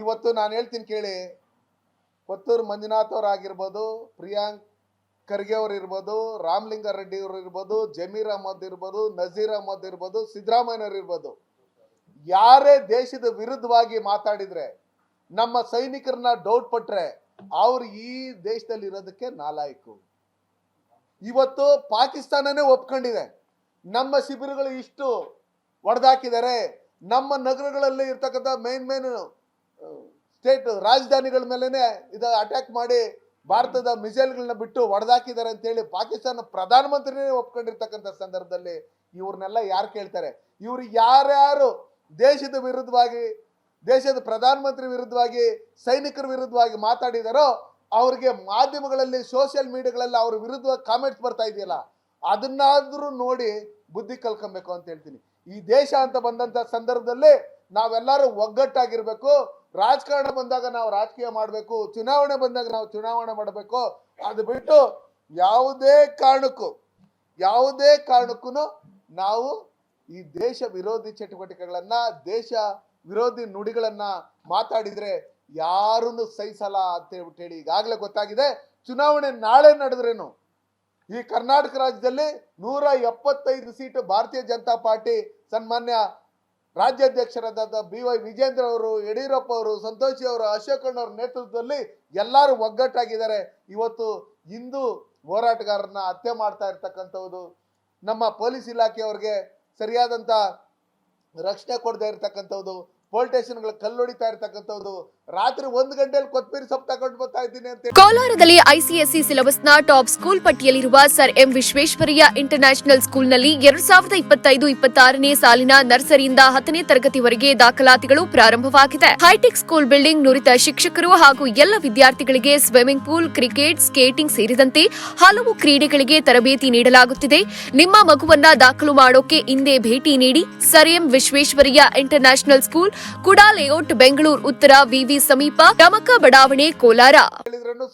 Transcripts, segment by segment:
ಇವತ್ತು ನಾನು ಹೇಳ್ತೀನಿ ಕೇಳಿ. ಕೊತ್ತೂರು ಮಂಜುನಾಥ್ ಅವ್ರು ಆಗಿರ್ಬೋದು ಪ್ರಿಯಾಂಕ್ ಖರ್ಗೆ ಅವ್ರು ಇರ್ಬೋದು ರಾಮಲಿಂಗ ರೆಡ್ಡಿ ಅವರು ಇರ್ಬೋದು ಜಮೀರ್ ಅಹಮದ್ ಇರ್ಬೋದು ನಜೀರ್ ಅಹಮದ್ ಇರ್ಬೋದು ಸಿದ್ದರಾಮಯ್ಯವ್ರು ಇರ್ಬೋದು ಯಾರೇ ದೇಶದ ವಿರುದ್ಧವಾಗಿ ಮಾತಾಡಿದ್ರೆ, ನಮ್ಮ ಸೈನಿಕರನ್ನ ಡೌಟ್ ಪಟ್ರೆ ಅವ್ರು ಈ ದೇಶದಲ್ಲಿ ಇರೋದಕ್ಕೆ ನಾಲಾಯಕು. ಇವತ್ತು ಪಾಕಿಸ್ತಾನನೇ ಒಪ್ಕೊಂಡಿದೆ. ನಮ್ಮ ಶಿಬಿರಗಳು ಇಷ್ಟು ಒಡೆದಾಕಿದ್ದಾರೆ ನಮ್ಮ ನಗರಗಳಲ್ಲಿ ಇರ್ತಕ್ಕಂಥ ಮೇನ್ ಮೇನ್ ಸ್ಟೇಟ್ ರಾಜಧಾನಿಗಳ ಮೇಲೆನೆ ಇದು ಅಟ್ಯಾಕ್ ಮಾಡಿ ಭಾರತದ ಮಿಸೈಲ್ಗಳನ್ನ ಬಿಟ್ಟು ಹೊಡೆದಾಕಿದ್ದಾರೆ ಅಂತೇಳಿ ಪಾಕಿಸ್ತಾನ ಪ್ರಧಾನಮಂತ್ರಿನೇ ಒಪ್ಕೊಂಡಿರ್ತಕ್ಕಂಥ ಸಂದರ್ಭದಲ್ಲಿ ಇವ್ರನ್ನೆಲ್ಲ ಯಾರು ಕೇಳ್ತಾರೆ? ಇವ್ರು ಯಾರ್ಯಾರು ದೇಶದ ವಿರುದ್ಧವಾಗಿ, ದೇಶದ ಪ್ರಧಾನಮಂತ್ರಿ ವಿರುದ್ಧವಾಗಿ, ಸೈನಿಕರ ವಿರುದ್ಧವಾಗಿ ಮಾತಾಡಿದಾರೋ ಅವ್ರಿಗೆ ಮಾಧ್ಯಮಗಳಲ್ಲಿ ಸೋಷಿಯಲ್ ಮೀಡಿಯಾಗಳಲ್ಲಿ ಅವ್ರ ವಿರುದ್ಧವಾಗಿ ಕಾಮೆಂಟ್ಸ್ ಬರ್ತಾ ಇದೆಯಲ್ಲ, ಅದನ್ನಾದರೂ ನೋಡಿ ಬುದ್ಧಿ ಕಲ್ಕೊಬೇಕು ಅಂತ ಹೇಳ್ತೀನಿ. ಈ ದೇಶ ಅಂತ ಬಂದಂತ ಸಂದರ್ಭದಲ್ಲಿ ನಾವೆಲ್ಲರೂ ಒಗ್ಗಟ್ಟಾಗಿರ್ಬೇಕು ರಾಜಕಾರಣ ಬಂದಾಗ ನಾವು ರಾಜಕೀಯ ಮಾಡಬೇಕು, ಚುನಾವಣೆ ಬಂದಾಗ ನಾವು ಚುನಾವಣೆ ಮಾಡಬೇಕು. ಅದು ಬಿಟ್ಟು ಯಾವುದೇ ಕಾರಣಕ್ಕೂ ಯಾವುದೇ ಕಾರಣಕ್ಕೂ ನಾವು ಈ ದೇಶ ವಿರೋಧಿ ಚಟುವಟಿಕೆಗಳನ್ನ, ದೇಶ ವಿರೋಧಿ ನುಡಿಗಳನ್ನ ಮಾತಾಡಿದ್ರೆ ಯಾರನ್ನು ಸಹಿಸಲ್ಲ ಅಂತ ಹೇಳ್ಬಿಟ್ಟು ಹೇಳಿ ಈಗಾಗಲೇ ಗೊತ್ತಾಗಿದೆ. ಚುನಾವಣೆ ನಾಳೆ ನಡೆದ್ರೇನು? ಈ ಕರ್ನಾಟಕ ರಾಜ್ಯದಲ್ಲಿ ನೂರ ಎಪ್ಪತ್ತೈದು ಸೀಟು ಭಾರತೀಯ ಜನತಾ ಪಾರ್ಟಿ ಸನ್ಮಾನ್ಯ ರಾಜ್ಯಾಧ್ಯಕ್ಷರಾದ ಬಿ ವೈ ವಿಜೇಂದ್ರ ಅವರು, ಯಡಿಯೂರಪ್ಪ ಅವರು, ಸಂತೋಷಿ ಅವರು, ಅಶೋಕ್ ಅವರ ನೇತೃತ್ವದಲ್ಲಿ ಎಲ್ಲರೂ ಒಗ್ಗಟ್ಟಾಗಿದ್ದಾರೆ. ಇವತ್ತು ಹಿಂದೂ ಹೋರಾಟಗಾರರನ್ನ ಹತ್ಯೆ ಮಾಡ್ತಾ ಇರ್ತಕ್ಕಂಥದ್ದು ನಮ್ಮ ಪೊಲೀಸ್ ಇಲಾಖೆಯವ್ರಿಗೆ ಸರಿಯಾದಂಥ ರಕ್ಷಣೆ ಕೊಡದೇ ಇರ್ತಕ್ಕಂಥದ್ದು ಪೋಲ್ ಸ್ಟೇಷನ್ಗಳು ಕಲ್ಲೊಡಿತಾ ಇರ್ತಕ್ಕಂಥದ್ದು ರಾತ್ರಿ ಒಂದು ಗಂಟೆಯಲ್ಲಿ ಕೊತ್ತಂಬರಿ ಸೊಪ್ಪು ತಗೊಂಡು ಬರ್ತಾ ಇದ್ದೀನಿ ಅಂತ ಕೋಲಾರದಲ್ಲಿ ಐಸಿಎಸ್ಸಿ ಸಿಲೆಬಸ್ನ ಟಾಪ್ ಸ್ಕೂಲ್ ಪಟ್ಟಿಯಲ್ಲಿರುವ ಸರ್ ಎಂ ವಿಶ್ವೇಶ್ವರಯ್ಯ ಇಂಟರ್ನ್ಯಾಷನಲ್ ಸ್ಕೂಲ್ನಲ್ಲಿ ಎರಡ್ ಸಾವಿರದ ಇಪ್ಪತ್ತೈದು, ಇಪ್ಪತ್ತಾರನೇ ಸಾಲಿನ ನರ್ಸರಿಯಿಂದ ಹತ್ತನೇ ತರಗತಿವರೆಗೆ ದಾಖಲಾತಿಗಳು ಪ್ರಾರಂಭವಾಗಿದೆ. ಹೈಟೆಕ್ ಸ್ಕೂಲ್ ಬಿಲ್ಡಿಂಗ್ ನುರಿತ ಶಿಕ್ಷಕರು ಹಾಗೂ ಎಲ್ಲ ವಿದ್ಯಾರ್ಥಿಗಳಿಗೆ ಸ್ವಿಮ್ಮಿಂಗ್ ಪೂಲ್, ಕ್ರಿಕೆಟ್, ಸ್ಕೇಟಿಂಗ್ ಸೇರಿದಂತೆ ಹಲವು ಕ್ರೀಡೆಗಳಿಗೆ ತರಬೇತಿ ನೀಡಲಾಗುತ್ತಿದೆ. ನಿಮ್ಮ ಮಗುವನ್ನ ದಾಖಲು ಮಾಡೋಕೆ ಹಿಂದೆ ಭೇಟಿ ನೀಡಿ, sir M Visvesvaraya international school, KUDA layout, Bengaluru, ಉತ್ತರ ವಿವಿ ಸಮೀಪ ಟಮಕ ಬಡಾವಣೆ ಕೋಲಾರ.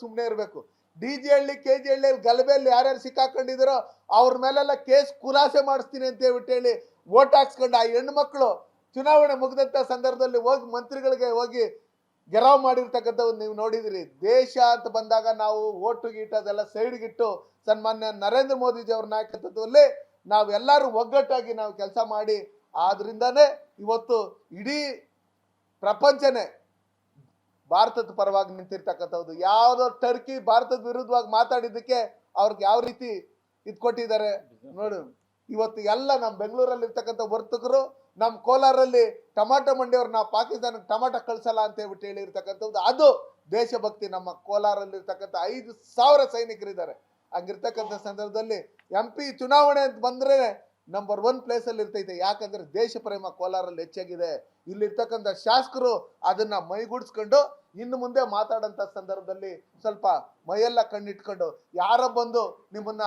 ಸುಮ್ಮನೆ ಇರಬೇಕು. ಡಿಜಿ ಹಳ್ಳಿ ಕೆ ಜಿ ಹಳ್ಳಿ ಗಲಭೆಯಲ್ಲಿ ಯಾರ್ಯಾರು ಸಿಕ್ಕಾಕೊಂಡಿದಾರೋ ಅವ್ರ ಮೇಲೆಲ್ಲ ಕೇಸ್ ಖುಲಾಸೆ ಮಾಡಿಸ್ತೀನಿ ಅಂತ ಹೇಳ್ಬಿಟ್ಟು ಹೇಳಿ ಓಟ್ ಹಾಕ್ಸ್ಕೊಂಡು ಆ ಹೆಣ್ಮಕ್ಳು ಚುನಾವಣೆ ಮುಗಿದಂತ ಸಂದರ್ಭದಲ್ಲಿ ಹೋಗಿ ಮಂತ್ರಿಗಳಿಗೆ ಹೋಗಿ ಗೆರಾವ್ ಮಾಡಿರ್ತಕ್ಕಂಥದ್ದು ನೀವು ನೋಡಿದಿರಿ. ದೇಶ ಅಂತ ಬಂದಾಗ ನಾವು ಓಟು ಗೀಟ ಅದೆಲ್ಲ ಸೈಡ್ಗಿಟ್ಟು ಸನ್ಮಾನ್ಯ ನರೇಂದ್ರ ಮೋದಿಜಿ ಅವ್ರ ನಾಯಕತ್ವದಲ್ಲಿ ನಾವೆಲ್ಲರೂ ಒಗ್ಗಟ್ಟಾಗಿ ನಾವು ಕೆಲಸ ಮಾಡಿ ಆದ್ರಿಂದಾನೇ ಇವತ್ತು ಇಡೀ ಪ್ರಪಂಚನೇ ಭಾರತದ ಪರವಾಗಿ ನಿಂತಿರ್ತಕ್ಕಂಥದ್ದು. ಯಾವುದೋ ಟರ್ಕಿ ಭಾರತದ ವಿರುದ್ಧವಾಗಿ ಮಾತಾಡಿದ್ದಕ್ಕೆ ಅವ್ರಿಗೆ ಯಾವ ರೀತಿ ಇದು ಕೊಟ್ಟಿದ್ದಾರೆ ನೋಡು. ಇವತ್ತು ಎಲ್ಲ ನಮ್ಮ ಬೆಂಗಳೂರಲ್ಲಿ ಇರ್ತಕ್ಕಂಥ ವರ್ತಕರು ನಮ್ಮ ಕೋಲಾರಲ್ಲಿ ಟಮಾಟೊ ಮಂಡಿಯವ್ರು ನಾವು ಪಾಕಿಸ್ತಾನಕ್ಕೆ ಟಮಾಟೊ ಕಳ್ಸಲ್ಲ ಅಂತ ಹೇಳ್ಬಿಟ್ಟು ಹೇಳಿರ್ತಕ್ಕಂಥದ್ದು. ಅದು ದೇಶಭಕ್ತಿ ನಮ್ಮ ಕೋಲಾರಲ್ಲಿ ಇರ್ತಕ್ಕಂಥ ಐದು ಸಾವಿರ ಸೈನಿಕರಿದ್ದಾರೆ. ಹಂಗಿರ್ತಕ್ಕಂಥ ಸಂದರ್ಭದಲ್ಲಿ ಎಂ ಪಿ ಚುನಾವಣೆ ಅಂತ ಬಂದ್ರೆ ನಂಬರ್ ಒನ್ ಪ್ಲೇಸಲ್ಲಿ ಇರ್ತೈತೆ. ಯಾಕಂದ್ರೆ ದೇಶ ಪ್ರೇಮ ಕೋಲಾರಲ್ಲಿ ಹೆಚ್ಚಾಗಿದೆ. ಇಲ್ಲಿರ್ತಕ್ಕಂಥ ಶಾಸಕರು ಅದನ್ನ ಮೈಗೂಡಿಸ್ಕೊಂಡು ಇನ್ನು ಮುಂದೆ ಮಾತಾಡಂತ ಸಂದರ್ಭದಲ್ಲಿ ಸ್ವಲ್ಪ ಮೈಯೆಲ್ಲ ಕಣ್ಣಿಟ್ಕೊಂಡು, ಯಾರ ಬಂದು ನಿಮ್ಮನ್ನ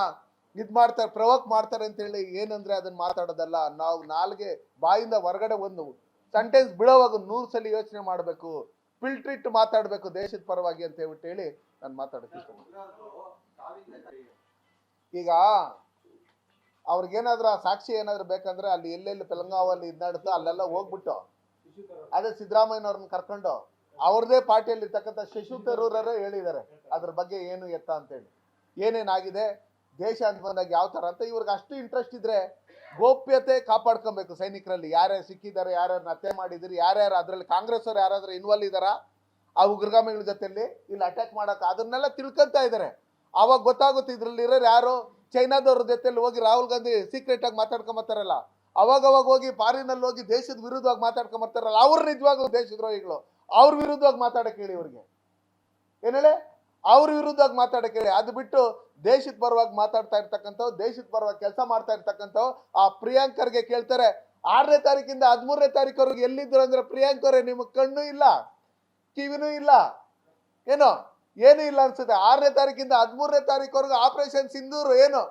ಇದ್ ಮಾಡ್ತಾರೆ, ಪ್ರವೋಕ್ ಮಾಡ್ತಾರೆ ಅಂತ ಹೇಳಿ ಏನಂದ್ರೆ ಅದನ್ನ ಮಾತಾಡೋದಲ್ಲ, ನಾವು ನಾಲ್ಗೆ ಬಾಯಿಂದ ಹೊರಗಡೆ ಒಂದು ಸೆಂಟೆನ್ಸ್ ಬಿಡೋವಾಗ ನೂರು ಸಲ ಯೋಚನೆ ಮಾಡಬೇಕು, ಫಿಲ್ಟರ್ ಇಟ್ಟು ಮಾತಾಡಬೇಕು ದೇಶದ ಪರವಾಗಿ ಅಂತ ಹೇಳ್ಬಿಟ್ಟು ಹೇಳಿ ನಾನು ಮಾತಾಡ್ತೀನಿ ಈಗ ಅವ್ರಿಗೇನಾದ್ರೂ ಆ ಸಾಕ್ಷಿ ಏನಾದ್ರು ಬೇಕಂದ್ರೆ ಅಲ್ಲಿ ಎಲ್ಲೆಲ್ಲಿ ತೆಲಂಗಾವಲ್ಲಿ ಇದ್ದಾಡುತ್ತೋ ಅಲ್ಲೆಲ್ಲ ಹೋಗ್ಬಿಟ್ಟು, ಅದೇ ಸಿದ್ದರಾಮಯ್ಯನವ್ರನ್ನ ಕರ್ಕೊಂಡು ಅವ್ರದೇ ಪಾರ್ಟಿಯಲ್ಲಿ ಇರ್ತಕ್ಕಂಥ ಶಶಿ ತರೂರರೇ ಹೇಳಿದ್ದಾರೆ. ಅದ್ರ ಬಗ್ಗೆ ಏನು ಎತ್ತ ಅಂತೇಳಿ. ಏನೇನಾಗಿದೆ? ದೇಶ ಅಂತ ಬಂದಾಗ ಯಾವ ಥರ ಅಂತ ಇವ್ರಿಗೆ ಅಷ್ಟು ಇಂಟ್ರೆಸ್ಟ್ ಇದ್ರೆ ಗೋಪ್ಯತೆ ಕಾಪಾಡ್ಕೊಬೇಕು ಸೈನಿಕರಲ್ಲಿ. ಯಾರ್ಯಾರು ಸಿಕ್ಕಿದ್ದಾರೆ, ಯಾರ್ಯಾರನ್ನ ಹತ್ಯೆ ಮಾಡಿದಿರಿ ಯಾರ್ಯಾರು ಅದರಲ್ಲಿ ಕಾಂಗ್ರೆಸ್ ಅವ್ರು ಯಾರಾದ್ರೂ ಇನ್ವಾಲ್ವ್ ಇದ್ದಾರಾ? ಆ ಉಗ್ರಗಾಮಿಗಳ ಜೊತೆಯಲ್ಲಿ ಇಲ್ಲಿ ಅಟ್ಯಾಕ್ ಮಾಡಕ್ ಅದನ್ನೆಲ್ಲ ತಿಳ್ಕೊಂತ ಇದ್ದಾರೆ. ಅವಾಗ ಗೊತ್ತಾಗುತ್ತೆ ಇದ್ರಲ್ಲಿ ಇರೋರು ಯಾರು? ಚೈನಾದವ್ರ ಜೊತೆಯಲ್ಲಿ ಹೋಗಿ ರಾಹುಲ್ ಗಾಂಧಿ ಸೀಕ್ರೆಟ್ ಆಗಿ ಮಾತಾಡ್ಕೊಂಬರ್ತಾರಲ್ಲ ಅವಾಗ ಅವಾಗ ಹೋಗಿ ಫಾರಿನಲ್ಲಿ ಹೋಗಿ ದೇಶದ ವಿರುದ್ಧವಾಗಿ ಮಾತಾಡ್ಕೊಂಬರ್ತಾರಲ್ಲ ಅವ್ರು ನಿಜವಾಗ್ಲೂ ದೇಶದ್ರೋಹಿಗಳು. ಅವ್ರ ವಿರುದ್ಧವಾಗಿ ಮಾತಾಡಕ್ಕೆ ಹೇಳಿ ಇವ್ರಿಗೆ. ಏನೇಳೆ ಅವ್ರ ವಿರುದ್ಧವಾಗಿ ಮಾತಾಡಕ್ಕೆ ಹೇಳಿ. ಅದು ಬಿಟ್ಟು ದೇಶದ ಪರವಾಗಿ ಮಾತಾಡ್ತಾ ಇರ್ತಕ್ಕಂಥವು ದೇಶದ ಪರವಾಗಿ ಕೆಲಸ ಮಾಡ್ತಾ ಇರ್ತಕ್ಕಂಥವು ಆ ಪ್ರಿಯಾಂಕರ್ಗೆ ಕೇಳ್ತಾರೆ, ಆರನೇ ತಾರೀಕಿಂದ ಹದಿಮೂರನೇ ತಾರೀಕವ್ರಿಗೆ ಎಲ್ಲಿದ್ರು ಅಂದ್ರೆ ಪ್ರಿಯಾಂಕ್ ನಿಮ್ಗೆ ನಿಮಗೆ ಕಣ್ಣು ಇಲ್ಲ, ಕಿವಿನೂ ಇಲ್ಲ. ಏನೋ? ಏನು ಇಲ್ಲ ಅನ್ಸುತ್ತೆ. ಆರನೇ ತಾರೀಕಿಂದ ಹದಿಮೂರನೇ ತಾರೀಕವರೆಗೂ ಆಪರೇಷನ್ ಸಿಂಧೂರು, ಏನು?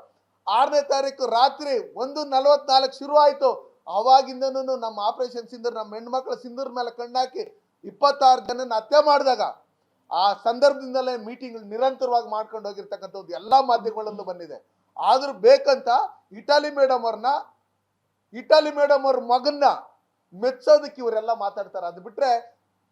ಆರನೇ ತಾರೀಕು ರಾತ್ರಿ ಒಂದು ನಲವತ್ನಾಲ್ಕು ಶುರು ಆಯಿತು. ಅವಾಗಿಂದನೂ ನಮ್ಮ ಆಪರೇಷನ್ ಸಿಂಧೂರ್, ನಮ್ಮ ಹೆಣ್ಮಕ್ಳ ಸಿಂಧೂರ್ ಮೇಲೆ ಕಣ್ಣಾಕಿ ಇಪ್ಪತ್ತಾರು ಜನನ ಹತ್ಯೆ ಮಾಡಿದಾಗ ಆ ಸಂದರ್ಭದಿಂದಲೇ ಮೀಟಿಂಗ್ ನಿರಂತರವಾಗಿ ಮಾಡ್ಕೊಂಡು ಹೋಗಿರ್ತಕ್ಕಂಥದ್ದು ಎಲ್ಲ ಮಾಧ್ಯಮಗಳಲ್ಲೂ ಬಂದಿದೆ. ಆದ್ರೂ ಬೇಕಂತ ಇಟಾಲಿ ಮೇಡಮ್ ಅವ್ರನ್ನ, ಇಟಾಲಿ ಮೇಡಮ್ ಅವ್ರ ಮಗನ್ನ ಮೆಚ್ಚೋದಕ್ಕೆ ಇವರೆಲ್ಲ ಮಾತಾಡ್ತಾರೆ. ಅದು ಬಿಟ್ರೆ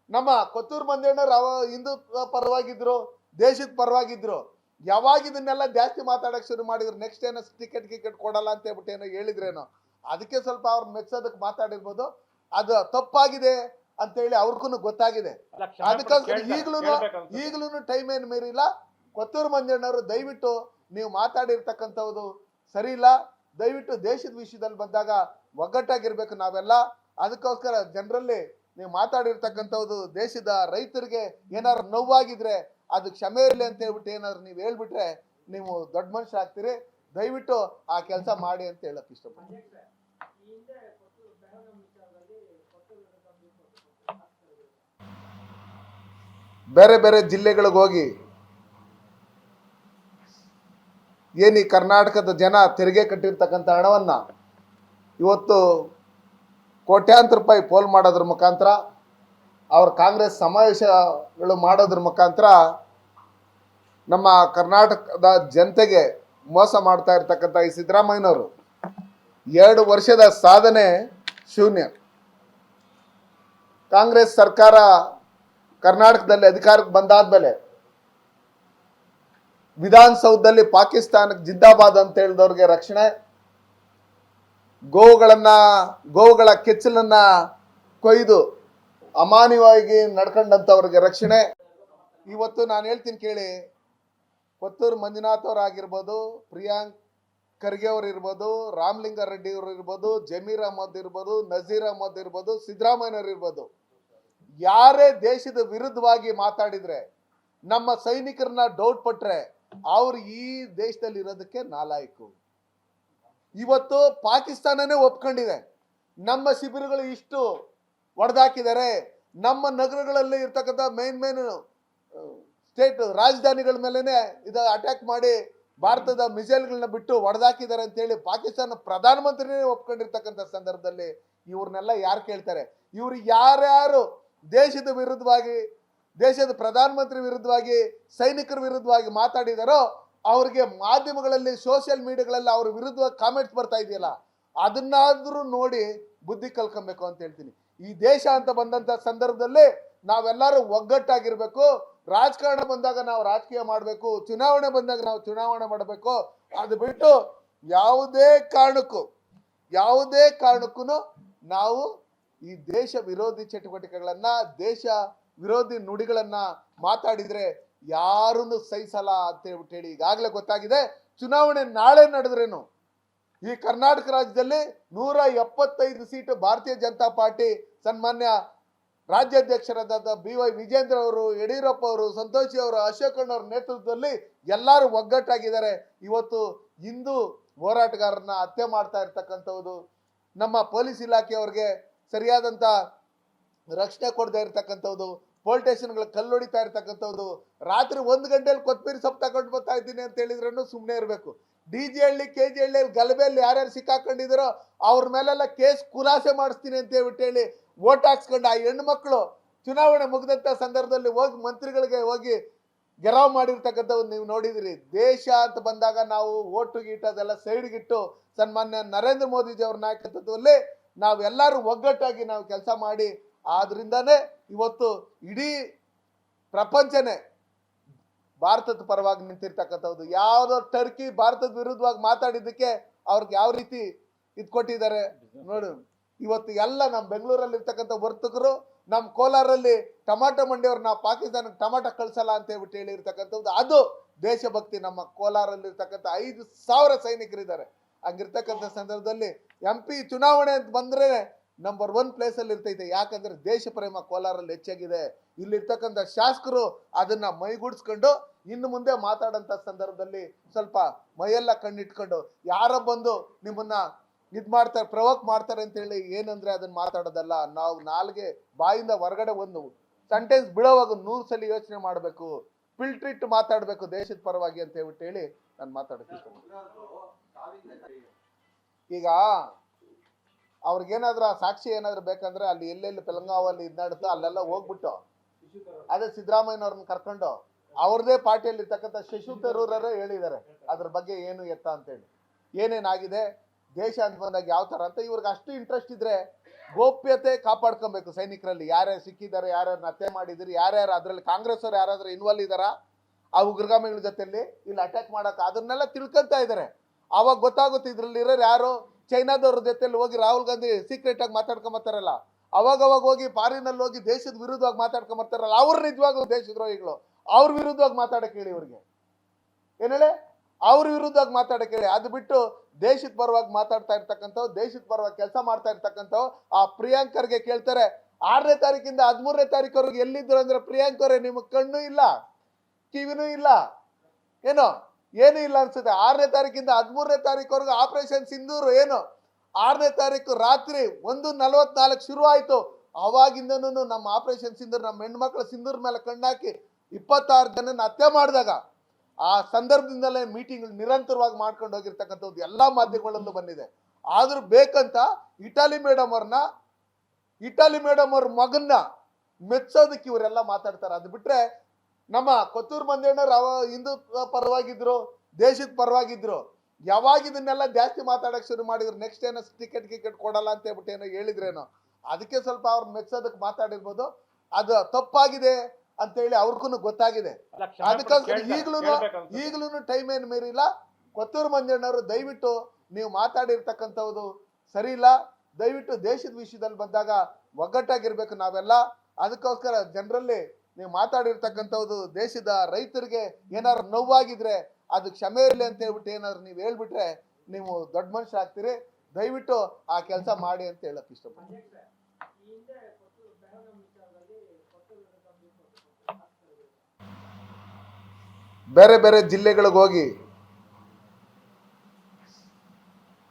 ನಮ್ಮ ಕೊತ್ತೂರು ಮಂದಿಯಣ್ಣವ್ರು ಅವ ಹಿಂದುತ್ವ ಪರವಾಗಿದ್ರು ದೇಶದ ಪರವಾಗಿದ್ರು ಯಾವಾಗ ಇದನ್ನೆಲ್ಲ ಜಾಸ್ತಿ ಮಾತಾಡಕ್ ಶುರು ಮಾಡಿದ್ರು ನೆಕ್ಸ್ಟ್ ಏನೋ ಟಿಕೆಟ್ ಗಿಕೆಟ್ ಕೊಡಲ್ಲ ಅಂತ ಹೇಳ್ಬಿಟ್ಟು ಏನೋ ಹೇಳಿದ್ರೇನೋ ಅದಕ್ಕೆ ಸ್ವಲ್ಪ ಅವ್ರು ಮೆಚ್ಚೋದಕ್ಕೆ ಮಾತಾಡಿರ್ಬೋದು. ಅದು ತಪ್ಪಾಗಿದೆ ಅಂತ ಹೇಳಿ ಅವ್ರಿಗೂ ಗೊತ್ತಾಗಿದೆ. ಅದಕ್ಕೋಸ್ಕರ ಈಗ್ಲೂ. ಈಗಲೂ ಟೈಮ್ ಏನು ಮೀರಿಲ್ಲ ಕೊತ್ತೂರು ಮಂಜಣ್ಣವರು ದಯವಿಟ್ಟು ನೀವು ಮಾತಾಡಿರ್ತಕ್ಕಂಥದ್ದು ಸರಿ ಇಲ್ಲ. ದಯವಿಟ್ಟು ದೇಶದ ವಿಷಯದಲ್ಲಿ ಬಂದಾಗ ಒಗ್ಗಟ್ಟಾಗಿರ್ಬೇಕು ನಾವೆಲ್ಲ. ಅದಕ್ಕೋಸ್ಕರ ಜನರಲ್ಲಿ ನೀವು ಮಾತಾಡಿರ್ತಕ್ಕಂಥದ್ದು ದೇಶದ ರೈತರಿಗೆ ಏನಾದ್ರು ನೋವಾಗಿದ್ರೆ ಅದು ಕ್ಷಮೆ ಇರಲಿ ಅಂತ ಹೇಳ್ಬಿಟ್ಟು ಏನಾದ್ರು ನೀವು ಹೇಳ್ಬಿಟ್ರೆ ನೀವು ದೊಡ್ಡ ಮನುಷ್ಯ ಆಗ್ತೀರಿ. ದಯವಿಟ್ಟು ಆ ಕೆಲಸ ಮಾಡಿ ಅಂತ ಹೇಳಕ್ ಇಷ್ಟಪಡ್ತೀನಿ. ಬೇರೆ ಬೇರೆ ಜಿಲ್ಲೆಗಳಿಗೆ ಹೋಗಿ ಏನು ಕರ್ನಾಟಕದ ಜನ ತೆರಿಗೆ ಕಟ್ಟಿರ್ತಕ್ಕಂಥ ಹಣವನ್ನ ಇವತ್ತು ಕೋಟ್ಯಾಂತರ ರೂಪಾಯಿ ಪೋಲ್ ಮಾಡೋದ್ರ ಮುಖಾಂತರ ಅವ್ರ ಕಾಂಗ್ರೆಸ್ ಸಮಾವೇಶಗಳು ಮಾಡೋದ್ರ ಮುಖಾಂತರ ನಮ್ಮ ಕರ್ನಾಟಕದ ಜನತೆಗೆ ಮೋಸ ಮಾಡ್ತಾ ಇರ್ತಕ್ಕಂಥ ಈ ಸಿದ್ದರಾಮಯ್ಯನವರು ಎರಡು ವರ್ಷದ ಸಾಧನೆ ಶೂನ್ಯ. ಕಾಂಗ್ರೆಸ್ ಸರ್ಕಾರ ಕರ್ನಾಟಕದಲ್ಲಿ ಅಧಿಕಾರಕ್ಕೆ ಬಂದಾದ್ಮೇಲೆ ವಿಧಾನಸೌಧದಲ್ಲಿ ಪಾಕಿಸ್ತಾನಕ್ಕೆ ಜಿಂದಾಬಾದ್ ಅಂತ ಹೇಳಿದವ್ರಿಗೆ ರಕ್ಷಣೆ, ಗೋವುಗಳನ್ನ, ಗೋವುಗಳ ಕೆಚ್ಚಲನ್ನ ಕೊಯ್ದು ಅಮಾನ್ಯವಾಗಿ ನಡ್ಕೊಂಡಂಥವ್ರಿಗೆ ರಕ್ಷಣೆ. ಇವತ್ತು ನಾನು ಹೇಳ್ತೀನಿ ಕೇಳಿ ಕೊತ್ತೂರು ಮಂಜುನಾಥ್ ಅವ್ರು ಆಗಿರ್ಬೋದು, ಪ್ರಿಯಾಂಕ್ ಖರ್ಗೆ ಅವ್ರು ಇರ್ಬೋದು ರಾಮಲಿಂಗಾರೆಡ್ಡಿ ಅವರು ಇರ್ಬೋದು, ಜಮೀರ್ ಅಹಮದ್ ಇರ್ಬೋದು, ನಜೀರ್ ಅಹಮದ್ ಇರ್ಬೋದು ಸಿದ್ದರಾಮಯ್ಯನವ್ರು ಇರ್ಬೋದು. ಯಾರೇ ದೇಶದ ವಿರುದ್ಧವಾಗಿ ಮಾತಾಡಿದ್ರೆ, ನಮ್ಮ ಸೈನಿಕರನ್ನ ಡೌಟ್ ಪಟ್ರೆ ಅವ್ರು ಈ ದೇಶದಲ್ಲಿ ಇರೋದಕ್ಕೆ ನಾಲಾಯಕು. ಇವತ್ತು ಪಾಕಿಸ್ತಾನನೇ ಒಪ್ಕೊಂಡಿದೆ. ನಮ್ಮ ಶಿಬಿರಗಳು ಇಷ್ಟು ಒಡೆದಾಕಿದ್ದಾರೆ ನಮ್ಮ ನಗರಗಳಲ್ಲಿ ಇರ್ತಕ್ಕಂಥ ಮೇನ್ ಮೇನ್ ಸ್ಟೇಟ್ ರಾಜಧಾನಿಗಳ ಮೇಲೆನೆ ಇದು ಅಟ್ಯಾಕ್ ಮಾಡಿ ಭಾರತದ ಮಿಸೈಲ್ಗಳನ್ನ ಬಿಟ್ಟು ಹೊಡೆದಾಕಿದ್ದಾರೆ ಅಂತೇಳಿ ಪಾಕಿಸ್ತಾನ ಪ್ರಧಾನಮಂತ್ರಿನೇ ಒಪ್ಕೊಂಡಿರ್ತಕ್ಕಂಥ ಸಂದರ್ಭದಲ್ಲಿ ಇವ್ರನ್ನೆಲ್ಲ ಯಾರು ಕೇಳ್ತಾರೆ? ಇವ್ರು ಯಾರ್ಯಾರು ದೇಶದ ವಿರುದ್ಧವಾಗಿ, ದೇಶದ ಪ್ರಧಾನಮಂತ್ರಿ ವಿರುದ್ಧವಾಗಿ, ಸೈನಿಕರ ವಿರುದ್ಧವಾಗಿ ಮಾತಾಡಿದಾರೋ ಅವ್ರಿಗೆ ಮಾಧ್ಯಮಗಳಲ್ಲಿ ಸೋಷಿಯಲ್ ಮೀಡಿಯಾಗಳಲ್ಲಿ ಅವ್ರ ವಿರುದ್ಧ ಕಾಮೆಂಟ್ಸ್ ಬರ್ತಾ ಇದೆಯಲ್ಲ, ಅದನ್ನಾದರೂ ನೋಡಿ ಬುದ್ಧಿ ಕಲ್ಕೊಬೇಕು ಅಂತ ಹೇಳ್ತೀನಿ. ಈ ದೇಶ ಅಂತ ಬಂದಂತ ಸಂದರ್ಭದಲ್ಲಿ ನಾವೆಲ್ಲರೂ ಒಗ್ಗಟ್ಟಾಗಿರ್ಬೇಕು ರಾಜಕಾರಣ ಬಂದಾಗ ನಾವು ರಾಜಕೀಯ ಮಾಡಬೇಕು, ಚುನಾವಣೆ ಬಂದಾಗ ನಾವು ಚುನಾವಣೆ ಮಾಡಬೇಕು. ಅದು ಬಿಟ್ಟು ಯಾವುದೇ ಕಾರಣಕ್ಕೂ ಯಾವುದೇ ಕಾರಣಕ್ಕೂ ನಾವು ಈ ದೇಶ ವಿರೋಧಿ ಚಟುವಟಿಕೆಗಳನ್ನ, ದೇಶ ವಿರೋಧಿ ನುಡಿಗಳನ್ನ ಮಾತಾಡಿದ್ರೆ ಯಾರನ್ನು ಸಹಿಸಲ್ಲ ಅಂತ ಹೇಳ್ಬಿಟ್ಟು ಹೇಳಿ ಈಗಾಗಲೇ ಗೊತ್ತಾಗಿದೆ. ಚುನಾವಣೆ ನಾಳೆ ನಡೆದ್ರೇನು? ಈ ಕರ್ನಾಟಕ ರಾಜ್ಯದಲ್ಲಿ ನೂರ ಎಪ್ಪತ್ತೈದು ಸೀಟು ಭಾರತೀಯ ಜನತಾ ಪಾರ್ಟಿ ಸನ್ಮಾನ್ಯ ರಾಜ್ಯಾಧ್ಯಕ್ಷರಾದ ಬಿ ವೈ ವಿಜೇಂದ್ರ ಅವರು, ಯಡಿಯೂರಪ್ಪ ಅವರು, ಸಂತೋಷಿ ಅವರು, ಅಶೋಕ್ ಅವರ ನೇತೃತ್ವದಲ್ಲಿ ಎಲ್ಲರೂ ಒಗ್ಗಟ್ಟಾಗಿದ್ದಾರೆ. ಇವತ್ತು ಹಿಂದೂ ಹೋರಾಟಗಾರರನ್ನ ಹತ್ಯೆ ಮಾಡ್ತಾ ಇರ್ತಕ್ಕಂಥದ್ದು ನಮ್ಮ ಪೊಲೀಸ್ ಇಲಾಖೆಯವ್ರಿಗೆ ಸರಿಯಾದಂಥ ರಕ್ಷಣೆ ಕೊಡದೇ ಇರ್ತಕ್ಕಂಥದ್ದು ಪೋಲ್ ಸ್ಟೇಷನ್ಗಳು ಕಲ್ಲೊಡಿತಾ ಇರ್ತಕ್ಕಂಥದ್ದು ರಾತ್ರಿ ಒಂದು ಗಂಟೆಯಲ್ಲಿ ಕೊತ್ತಂಬರಿ ಸೊಪ್ಪು ತಗೊಂಡು ಬರ್ತಾ ಇದ್ದೀನಿ ಅಂತ ಹೇಳಿದ್ರೂ ಸುಮ್ಮನೆ ಇರಬೇಕು. D J Halli, K G ಹಳ್ಳಿಯಲ್ಲಿ ಗಲಭೆಯಲ್ಲಿ ಯಾರ್ಯಾರು ಸಿಕ್ಕಾಕೊಂಡಿದರೋ ಅವ್ರ ಮೇಲೆಲ್ಲ ಕೇಸ್ ಖುಲಾಸೆ ಮಾಡಿಸ್ತೀನಿ ಅಂತ ಹೇಳ್ಬಿಟ್ಟು ಹೇಳಿ ಓಟ್ ಹಾಕ್ಸ್ಕೊಂಡು ಆ ಹೆಣ್ಮಕ್ಳು ಚುನಾವಣೆ ಮುಗಿದಂಥ ಸಂದರ್ಭದಲ್ಲಿ ಹೋಗಿ ಮಂತ್ರಿಗಳಿಗೆ ಹೋಗಿ ಗೆರಾವ್ ಮಾಡಿರ್ತಕ್ಕಂಥ ಒಂದು ನೀವು ನೋಡಿದಿರಿ. ದೇಶ ಅಂತ ಬಂದಾಗ ನಾವು ಓಟು ಗೀಟ ಅದೆಲ್ಲ ಸೈಡ್ಗಿಟ್ಟು ಸನ್ಮಾನ್ಯ ನರೇಂದ್ರ ಮೋದಿಜಿ ಅವ್ರ ನಾಯಕತ್ವದಲ್ಲಿ ನಾವೆಲ್ಲರೂ ಒಗ್ಗಟ್ಟಾಗಿ ನಾವು ಕೆಲಸ ಮಾಡಿ ಆದ್ರಿಂದಾನೇ ಇವತ್ತು ಇಡೀ ಪ್ರಪಂಚನೇ ಭಾರತದ ಪರವಾಗಿ ನಿಂತಿರ್ತಕ್ಕಂಥದ್ದು. ಯಾವುದೋ ಟರ್ಕಿ ಭಾರತದ ವಿರುದ್ಧವಾಗಿ ಮಾತಾಡಿದ್ದಕ್ಕೆ ಅವ್ರಿಗೆ ಯಾವ ರೀತಿ ಇದು ಕೊಟ್ಟಿದ್ದಾರೆ ನೋಡು. ಇವತ್ತು ಎಲ್ಲ ನಮ್ಮ ಬೆಂಗಳೂರಲ್ಲಿ ಇರ್ತಕ್ಕಂಥ ವರ್ತಕರು ನಮ್ಮ ಕೋಲಾರಲ್ಲಿ ಟಮಾಟೊ ಮಂಡಿಯವ್ರು ನಾವು ಪಾಕಿಸ್ತಾನಕ್ಕೆ ಟಮಾಟೊ ಕಳಿಸಲ್ಲ ಅಂತ ಹೇಳ್ಬಿಟ್ಟು ಹೇಳಿರ್ತಕ್ಕಂಥದ್ದು. ಅದು ದೇಶಭಕ್ತಿ ನಮ್ಮ ಕೋಲಾರಲ್ಲಿ ಇರ್ತಕ್ಕಂಥ ಐದು ಸಾವಿರ ಸೈನಿಕರಿದ್ದಾರೆ. ಹಂಗಿರ್ತಕ್ಕಂಥ ಸಂದರ್ಭದಲ್ಲಿ ಎಂ ಪಿ ಚುನಾವಣೆ ಅಂತ ಬಂದ್ರೆ ನಂಬರ್ ಒನ್ ಪ್ಲೇಸ್ ಅಲ್ಲಿ ಇರ್ತೈತೆ. ಯಾಕಂದ್ರೆ ದೇಶ ಪ್ರೇಮ ಕೋಲಾರಲ್ಲಿ ಹೆಚ್ಚಾಗಿದೆ. ಇಲ್ಲಿರ್ತಕ್ಕಂಥ ಶಾಸಕರು ಅದನ್ನ ಮೈಗೂಡಿಸ್ಕೊಂಡು ಇನ್ನು ಮುಂದೆ ಮಾತಾಡಂತ ಸಂದರ್ಭದಲ್ಲಿ ಸ್ವಲ್ಪ ಮೈಯೆಲ್ಲ ಕಣ್ಣಿಟ್ಕೊಂಡು ಯಾರ ಬಂದು ನಿಮ್ಮನ್ನ ಇದ್ ಮಾಡ್ತಾರೆ ಪ್ರವೋಕ್ ಮಾಡ್ತಾರೆ ಅಂತ ಹೇಳಿ ಏನಂದ್ರೆ ಅದನ್ನ ಮಾತಾಡೋದಲ್ಲ. ನಾವು ನಾಲ್ಗೆ ಬಾಯಿಂದ ಹೊರಗಡೆ ಒಂದು ಸೆಂಟೆನ್ಸ್ ಬಿಡೋವಾಗ ನೂರು ಸಲ ಯೋಚನೆ ಮಾಡಬೇಕು. ಫಿಲ್ಟರ್ ಇಟ್ಟು ಮಾತಾಡಬೇಕು ದೇಶದ ಪರವಾಗಿ ಅಂತ ಹೇಳ್ಬಿಟ್ಟು ಹೇಳಿ ನಾನು ಮಾತಾಡ್ತೀನಿ ಈಗ ಅವ್ರಿಗೇನಾದ್ರೂ ಆ ಸಾಕ್ಷಿ ಏನಾದರೂ ಬೇಕಂದ್ರೆ ಅಲ್ಲಿ ಎಲ್ಲೆಲ್ಲಿ ತೆಲಂಗಾವಲ್ಲಿ ಇದ್ ನಡುತ್ತೋ ಅಲ್ಲೆಲ್ಲ ಹೋಗ್ಬಿಟ್ಟು ಅದೇ ಸಿದ್ದರಾಮಯ್ಯನವ್ರನ್ನ ಕರ್ಕೊಂಡು ಅವ್ರದೇ ಪಾರ್ಟಿಯಲ್ಲಿ ಇರ್ತಕ್ಕಂಥ ಶಶಿ ತರೂರರೇ ಹೇಳಿದ್ದಾರೆ. ಅದ್ರ ಬಗ್ಗೆ ಏನು ಎತ್ತ ಅಂತೇಳಿ. ಏನೇನಾಗಿದೆ? ದೇಶ ಅಂತ ಬಂದಾಗ ಯಾವ ಥರ ಅಂತ ಇವ್ರಿಗೆ ಅಷ್ಟು ಇಂಟ್ರೆಸ್ಟ್ ಇದ್ರೆ ಗೋಪ್ಯತೆ ಕಾಪಾಡ್ಕೊಬೇಕು ಸೈನಿಕರಲ್ಲಿ. ಯಾರ್ಯಾರು ಸಿಕ್ಕಿದ್ದಾರೆ ಯಾರ್ಯಾರು ಹತ್ಯೆ ಮಾಡಿದಿರಿ ಯಾರ್ಯಾರು ಅದರಲ್ಲಿ ಕಾಂಗ್ರೆಸ್ ಅವ್ರು ಯಾರಾದರೂ ಇನ್ವಾಲ್ವ್ ಇದ್ದಾರಾ? ಆ ಉಗ್ರಗಾಮಿಗಳ ಜೊತೆಲಿ ಇಲ್ಲಿ ಅಟ್ಯಾಕ್ ಮಾಡಕ್ ಅದನ್ನೆಲ್ಲ ತಿಳ್ಕೊಂತ ಇದ್ದಾರೆ. ಅವಾಗ ಗೊತ್ತಾಗುತ್ತೆ ಇದ್ರಲ್ಲಿ ಇರೋರು ಯಾರು? ಚೈನಾದವ್ರ ಜೊತೆಲಿ ಹೋಗಿ ರಾಹುಲ್ ಗಾಂಧಿ ಸೀಕ್ರೆಟ್ ಆಗಿ ಮಾತಾಡ್ಕೊಂಬರ್ತಾರಲ್ಲ ಅವಾಗ ಹೋಗಿ ಫಾರಿನಲ್ಲಿ ಹೋಗಿ ದೇಶದ ವಿರುದ್ಧವಾಗಿ ಮಾತಾಡ್ಕೊಂಬರ್ತಾರಲ್ಲ ಅವ್ರು ನಿಜವಾಗ್ಲೂ ದೇಶದ್ರೋಹಿಗಳು. ಅವ್ರ ವಿರುದ್ಧವಾಗಿ ಮಾತಾಡಕ್ಕೆ ಹೇಳಿ ಇವ್ರಿಗೆ. ಏನೇಳೆ ಅವ್ರ ವಿರುದ್ಧವಾಗಿ ಮಾತಾಡಕ್ಕೆ ಹೇಳಿ. ಅದು ಬಿಟ್ಟು ದೇಶದ ಪರವಾಗಿ ಮಾತಾಡ್ತಾ ಇರ್ತಕ್ಕಂಥವು ದೇಶದ ಪರವಾಗಿ ಕೆಲಸ ಮಾಡ್ತಾ ಇರ್ತಕ್ಕಂಥವು ಆ ಪ್ರಿಯಾಂಕರ್ಗೆ ಕೇಳ್ತಾರೆ, ಆರನೇ ತಾರೀಕಿಂದ ಹದಿಮೂರನೇ ತಾರೀಕವ್ರಿಗೆ ಎಲ್ಲಿದ್ರು ಅಂದ್ರೆ ಪ್ರಿಯಾಂಕರೇ, ನಿಮಗೆ ಕಣ್ಣು ಇಲ್ಲ, ಕಿವಿನೂ ಇಲ್ಲ. ಏನು? ಏನು ಇಲ್ಲ ಅನ್ಸುತ್ತೆ. ಆರನೇ ತಾರೀಕಿಂದ ಹದಿಮೂರನೇ ತಾರೀಕವರೆಗೂ ಆಪರೇಷನ್ ಸಿಂಧೂರು ಏನು? ಆರನೇ ತಾರೀಕು ರಾತ್ರಿ ಒಂದು ನಲವತ್ನಾಲ್ಕು ಶುರು ಆಯಿತು ಅವಾಗಿಂದನೂ ನಮ್ಮ ಆಪರೇಷನ್ ಸಿಂಧೂರು ನಮ್ಮ ಹೆಣ್ಮಕ್ಳು ಸಿಂಧೂರ್ ಮೇಲೆ ಕಣ್ಣಾಕಿ ಇಪ್ಪತ್ತಾರು ಜನನ ಹತ್ಯೆ ಮಾಡಿದಾಗ ಆ ಸಂದರ್ಭದಿಂದಲೇ ಮೀಟಿಂಗ್ ನಿರಂತರವಾಗಿ ಮಾಡ್ಕೊಂಡು ಹೋಗಿರ್ತಕ್ಕಂಥದ್ದು ಎಲ್ಲ ಮಾಧ್ಯಮಗಳಲ್ಲೂ ಬಂದಿದೆ. ಆದರೂ ಬೇಕಂತ ಇಟಾಲಿ ಮೇಡಮ್ ಅವ್ರನ್ನ ಇಟಾಲಿ ಮೇಡಮ್ ಅವ್ರ ಮಗನ್ನ ಮೆಚ್ಚೋದಕ್ಕೆ ಇವರೆಲ್ಲ ಮಾತಾಡ್ತಾರೆ. ಅದು ಬಿಟ್ರೆ ನಮ್ಮ ಕೊತ್ತೂರು ಮಂದಿಯಣ್ಣ ಅವ ಹಿಂದುತ್ವ ಪರವಾಗಿದ್ರು ದೇಶದ ಪರವಾಗಿದ್ರು ಯಾವಾಗ ಇದನ್ನೆಲ್ಲ ಜಾಸ್ತಿ ಮಾತಾಡಕ್ ಶುರು ಮಾಡಿದ್ರು ನೆಕ್ಸ್ಟ್ ಏನೋ ಟಿಕೆಟ್ ಗಿಕೆಟ್ ಕೊಡಲ್ಲ ಅಂತ ಹೇಳ್ಬಿಟ್ಟು ಏನೋ ಹೇಳಿದ್ರೇನೋ ಅದಕ್ಕೆ ಸ್ವಲ್ಪ ಅವ್ರು ಮೆಚ್ಚೋದಕ್ಕೆ ಮಾತಾಡಿರ್ಬೋದು. ಅದು ತಪ್ಪಾಗಿದೆ ಅಂತ ಹೇಳಿ ಅವ್ರಿಗೂ ಗೊತ್ತಾಗಿದೆ. ಅದಕ್ಕೋಸ್ಕರ ಈಗ್ಲೂ. ಈಗ್ಲೂ ಟೈಮ್ ಏನು ಮೀರಿಲ್ಲ ಕೊತ್ತೂರು ಮಂಜಣ್ಣವರು ದಯವಿಟ್ಟು ನೀವು ಮಾತಾಡಿರ್ತಕ್ಕಂಥದ್ದು ಸರಿ ಇಲ್ಲ. ದಯವಿಟ್ಟು ದೇಶದ ವಿಷಯದಲ್ಲಿ ಬಂದಾಗ ಒಗ್ಗಟ್ಟಾಗಿರ್ಬೇಕು ನಾವೆಲ್ಲ. ಅದಕ್ಕೋಸ್ಕರ ಜನರಲ್ಲಿ ನೀವು ಮಾತಾಡಿರ್ತಕ್ಕಂಥದ್ದು ದೇಶದ ರೈತರಿಗೆ ಏನಾದ್ರು ನೋವಾಗಿದ್ರೆ ಅದು ಕ್ಷಮೆ ಇರಲಿ ಅಂತ ಹೇಳ್ಬಿಟ್ಟು ಏನಾದ್ರು ನೀವು ಹೇಳ್ಬಿಟ್ರೆ ನೀವು ದೊಡ್ಡ ಮನುಷ್ಯ ಆಗ್ತೀರಿ. ದಯವಿಟ್ಟು ಆ ಕೆಲಸ ಮಾಡಿ ಅಂತ ಹೇಳಕ್ ಇಷ್ಟಪಡ್ತೀನಿ. ಬೇರೆ ಬೇರೆ ಜಿಲ್ಲೆಗಳಿಗೆ ಹೋಗಿ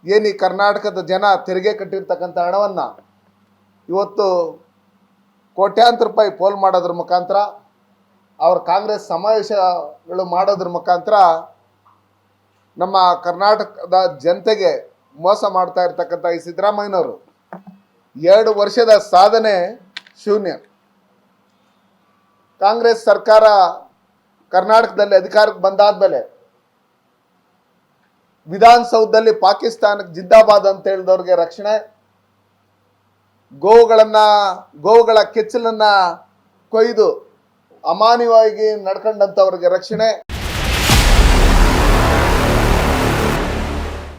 ಏನು ಕರ್ನಾಟಕದ ಜನ ತೆರಿಗೆ ಕಟ್ಟಿರ್ತಕ್ಕಂಥ ಹಣವನ್ನು ಇವತ್ತು ಕೋಟ್ಯಾಂತರ ರೂಪಾಯಿ ಪೋಲ್ ಮಾಡೋದ್ರ ಮುಖಾಂತರ ಅವ್ರ ಕಾಂಗ್ರೆಸ್ ಸಮಾವೇಶಗಳು ಮಾಡೋದ್ರ ಮುಖಾಂತರ ನಮ್ಮ ಕರ್ನಾಟಕದ ಜನತೆಗೆ ಮೋಸ ಮಾಡ್ತಾ ಇರ್ತಕ್ಕಂಥ ಈ ಸಿದ್ದರಾಮಯ್ಯನವರು ಎರಡು ವರ್ಷದ ಸಾಧನೆ ಶೂನ್ಯ. ಕಾಂಗ್ರೆಸ್ ಸರ್ಕಾರ ಕರ್ನಾಟಕದಲ್ಲಿ ಅಧಿಕಾರಕ್ಕೆ ಬಂದಾದ್ಮೇಲೆ ವಿಧಾನಸೌಧದಲ್ಲಿ ಪಾಕಿಸ್ತಾನಕ್ಕೆ ಜಿಂದಾಬಾದ್ ಅಂತ ಹೇಳಿದವ್ರಿಗೆ ರಕ್ಷಣೆ ಗೋವುಗಳನ್ನ ಗೋವುಗಳ ಕೆಚ್ಚಲನ್ನ ಕೊಯ್ದು ಅಮಾನ್ಯವಾಗಿ ನಡ್ಕೊಂಡಂಥವ್ರಿಗೆ ರಕ್ಷಣೆ.